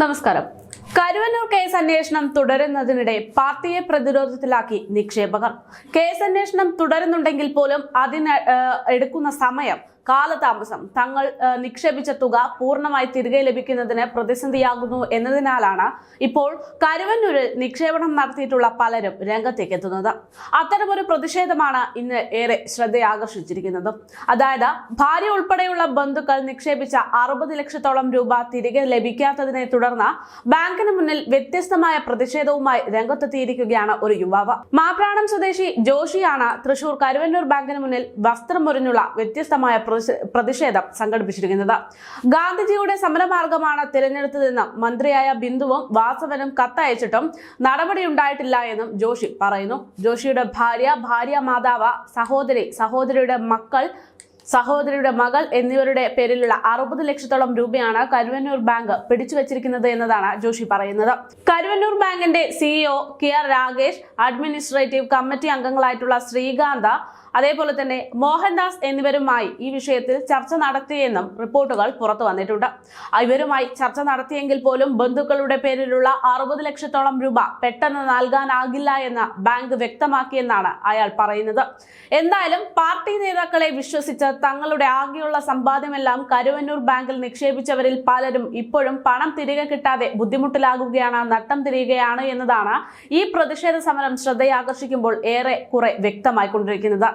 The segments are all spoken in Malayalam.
നമസ്കാരം. കരുവന്നൂർ കേസ് അന്വേഷണം തുടരുന്നതിനിടെ പാർട്ടിയെ പ്രതിരോധത്തിലാക്കി നിക്ഷേപകർ. കേസ് അന്വേഷണം തുടരുന്നുണ്ടെങ്കിൽ പോലും അതിന് എടുക്കുന്ന സമയം കാലതാമസം. തങ്ങൾ നിക്ഷേപിച്ച തുക പൂർണമായി തിരികെ ലഭിക്കുന്നതിന് പ്രതിസന്ധിയാകുന്നു എന്നതിനാലാണ് ഇപ്പോൾ കരുവന്നൂരിൽ നിക്ഷേപണം നടത്തിയിട്ടുള്ള പലരും രംഗത്തേക്ക് എത്തുന്നത്. അത്തരമൊരു പ്രതിഷേധമാണ് ഇന്ന് ഏറെ ശ്രദ്ധയാകർഷിച്ചിരിക്കുന്നത്. അതായത് ഭാര്യ ഉൾപ്പെടെയുള്ള ബന്ധുക്കൾ നിക്ഷേപിച്ച അറുപത് ലക്ഷത്തോളം രൂപ തിരികെ ലഭിക്കാത്തതിനെ തുടർന്ന് ബാങ്കിന് മുന്നിൽ വ്യത്യസ്തമായ പ്രതിഷേധവുമായി രംഗത്തെത്തിയിരിക്കുകയാണ് ഒരു യുവാവ്. മാപ്രാണം സ്വദേശി ജോഷിയാണ് തൃശൂർ കരുവന്നൂർ ബാങ്കിന് മുന്നിൽ വസ്ത്രമൊരിഞ്ഞുള്ള വ്യത്യസ്തമായ പ്രതിഷേധം സംഘടിപ്പിച്ചിരിക്കുന്നത്. ഗാന്ധിജിയുടെ സമരമാർഗമാണ് തിരഞ്ഞെടുത്തതെന്നും മന്ത്രിയായ ബിന്ദുവും വാസവനും കത്തയച്ചിട്ടും നടപടിയുണ്ടായിട്ടില്ല എന്നും ജോഷി പറയുന്നു. ജോഷിയുടെ ഭാര്യ ഭാര്യ മാതാവ് സഹോദരി സഹോദരിയുടെ മക്കൾ സഹോദരിയുടെ മകൾ എന്നിവരുടെ പേരിലുള്ള അറുപത് ലക്ഷത്തോളം രൂപയാണ് കരുവന്നൂർ ബാങ്ക് പിടിച്ചു വച്ചിരിക്കുന്നത് എന്നതാണ് ജോഷി പറയുന്നത്. കരുവന്നൂർ ബാങ്കിന്റെ CEO K R Rakesh administrative committee അംഗങ്ങളായിട്ടുള്ള Srikanth അതേപോലെ തന്നെ മോഹൻദാസ് എന്നിവരുമായി ഈ വിഷയത്തിൽ ചർച്ച നടത്തിയെന്നും റിപ്പോർട്ടുകൾ പുറത്തു വന്നിട്ടുണ്ട്. ഇവരുമായി ചർച്ച നടത്തിയെങ്കിൽ പോലും ബന്ധുക്കളുടെ പേരിലുള്ള അറുപത് ലക്ഷത്തോളം രൂപ പെട്ടെന്ന് നൽകാനാകില്ല എന്ന് ബാങ്ക് വ്യക്തമാക്കിയെന്നാണ് അയാൾ പറയുന്നത്. എന്തായാലും പാർട്ടി നേതാക്കളെ വിശ്വസിച്ച് തങ്ങളുടെ ആകെയുള്ള സമ്പാദ്യമെല്ലാം കരുവന്നൂർ ബാങ്കിൽ നിക്ഷേപിച്ചവരിൽ പലരും ഇപ്പോഴും പണം തിരികെ കിട്ടാതെ ബുദ്ധിമുട്ടിലാകുകയാണ് നട്ടം തിരിയുകയാണ് എന്നതാണ് ഈ പ്രതിഷേധ സമരം ശ്രദ്ധയാകർഷിക്കുമ്പോൾ ഏറെ കുറെ വ്യക്തമായിക്കൊണ്ടിരിക്കുന്നത്.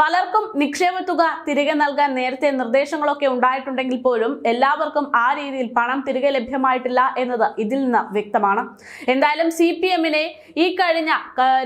പലർക്കും നിക്ഷേപ തുക തിരികെ നൽകാൻ നേരത്തെ നിർദ്ദേശങ്ങളൊക്കെ ഉണ്ടായിട്ടുണ്ടെങ്കിൽ പോലും എല്ലാവർക്കും ആ രീതിയിൽ പണം തിരികെ ലഭ്യമായിട്ടില്ല എന്നത് ഇതിൽ നിന്ന് വ്യക്തമാണ്. എന്തായാലും സി പി എമ്മിനെ ഈ കഴിഞ്ഞ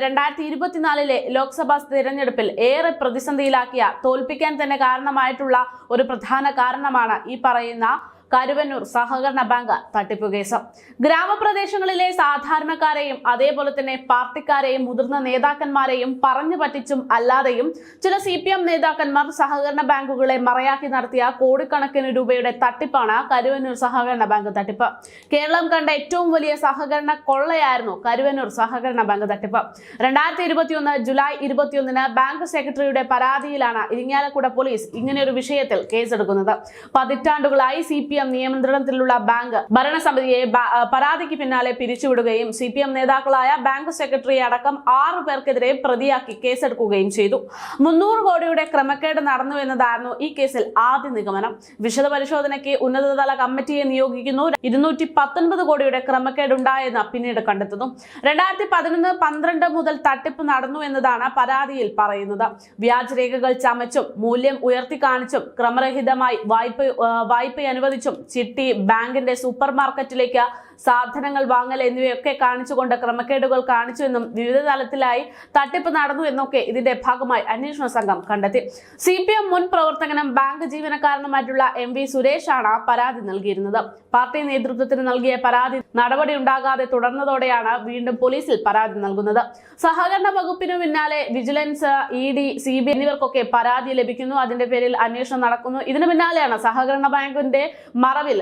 രണ്ടായിരത്തി ഇരുപത്തിനാലിലെ ലോക്സഭാ തിരഞ്ഞെടുപ്പിൽ ഏറെ പ്രതിസന്ധിയിലാക്കിയ തോൽപ്പിക്കാൻ തന്നെ കാരണമായിട്ടുള്ള ഒരു പ്രധാന കാരണമാണ് ഈ പറയുന്ന കരുവന്നൂർ സഹകരണ ബാങ്ക് തട്ടിപ്പ് കേസ്. ഗ്രാമപ്രദേശങ്ങളിലെ സാധാരണക്കാരെയും അതേപോലെ തന്നെ പാർട്ടിക്കാരെയും മുതിർന്ന നേതാക്കന്മാരെയും പറഞ്ഞു പറ്റിച്ചും അല്ലാതെയും ചില സി പി എം നേതാക്കന്മാർ സഹകരണ ബാങ്കുകളെ മറയാക്കി നടത്തിയ കോടിക്കണക്കിന് രൂപയുടെ തട്ടിപ്പാണ് കരുവന്നൂർ സഹകരണ ബാങ്ക് തട്ടിപ്പ്. കേരളം കണ്ട ഏറ്റവും വലിയ സഹകരണ കൊള്ളയായിരുന്നു കരുവന്നൂർ സഹകരണ ബാങ്ക് തട്ടിപ്പ്. രണ്ടായിരത്തി ഇരുപത്തിയൊന്ന് ജൂലൈ ഇരുപത്തിയൊന്നിന് ബാങ്ക് സെക്രട്ടറിയുടെ പരാതിയിലാണ് ഇരിങ്ങാലക്കുട പോലീസ് ഇങ്ങനെയൊരു വിഷയത്തിൽ കേസെടുക്കുന്നത്. പതിറ്റാണ്ടുകളായി സി പി എം നിയന്ത്രണത്തിലുള്ള ബാങ്ക് ഭരണസമിതിയെ പരാതിക്ക് പിന്നാലെ പിരിച്ചുവിടുകയും സി പി എം നേതാക്കളായ ബാങ്ക് സെക്രട്ടറി അടക്കം ആറു പേർക്കെതിരെ പ്രതിയാക്കി കേസെടുക്കുകയും ചെയ്തു. മുന്നൂറ് കോടിയുടെ ക്രമക്കേട് നടന്നു എന്നതായിരുന്നു ഈ കേസിൽ ആദ്യ നിഗമനം. വിശദ പരിശോധനയ്ക്ക് ഉന്നതതല കമ്മിറ്റിയെ നിയോഗിക്കുന്നു. ഇരുന്നൂറ്റി പത്തൊൻപത് കോടിയുടെ ക്രമക്കേട് ഉണ്ടായെന്ന് പിന്നീട് കണ്ടെത്തുന്നു. രണ്ടായിരത്തി പതിനൊന്ന് പന്ത്രണ്ട് മുതൽ തട്ടിപ്പ് നടന്നു എന്നതാണ് പരാതിയിൽ പറയുന്നത്. വ്യാജരേഖകൾ ചമച്ചും മൂല്യം ഉയർത്തി കാണിച്ചും ക്രമരഹിതമായി വായ്പ വായ്പ അനുവദിച്ചും ചിട്ടി ബാങ്കിന്റെ സൂപ്പർ മാർക്കറ്റിലേക്ക് സാധനങ്ങൾ വാങ്ങൽ എന്നിവയൊക്കെ കാണിച്ചുകൊണ്ട് ക്രമക്കേടുകൾ കാണിച്ചുവെന്നും വിവിധ തലത്തിലായി തട്ടിപ്പ് നടന്നു എന്നൊക്കെ ഇതിന്റെ ഭാഗമായി അന്വേഷണ സംഘം കണ്ടെത്തി. സി പി എം മുൻ പ്രവർത്തകനും ബാങ്ക് ജീവനക്കാരനുമായിട്ടുള്ള എം വി സുരേഷാണ് പരാതി നൽകിയിരുന്നത്. പാർട്ടി നേതൃത്വത്തിന് നൽകിയ പരാതി നടപടി ഉണ്ടാകാതെ തുടർന്നതോടെയാണ് വീണ്ടും പോലീസിൽ പരാതി നൽകുന്നത്. സഹകരണ വകുപ്പിനു പിന്നാലെ vigilance E D C B എന്നിവർക്കൊക്കെ പരാതി ലഭിക്കുന്നു. അതിന്റെ പേരിൽ അന്വേഷണം നടക്കുന്നു. ഇതിനു പിന്നാലെയാണ് സഹകരണ ബാങ്കിന്റെ മറവിൽ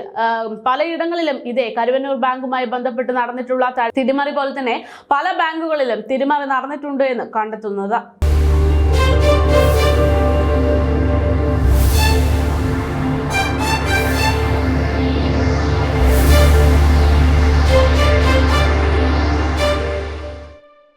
പലയിടങ്ങളിലും ഇതേ കരുവന്നൂർ ബാങ്കുമായി ബന്ധപ്പെട്ട് നടന്നിട്ടുള്ള തിരിമറി പോലെ തന്നെ പല ബാങ്കുകളിലും തിരിമറി നടന്നിട്ടുണ്ട് എന്ന് കണ്ടെത്തുന്നത്.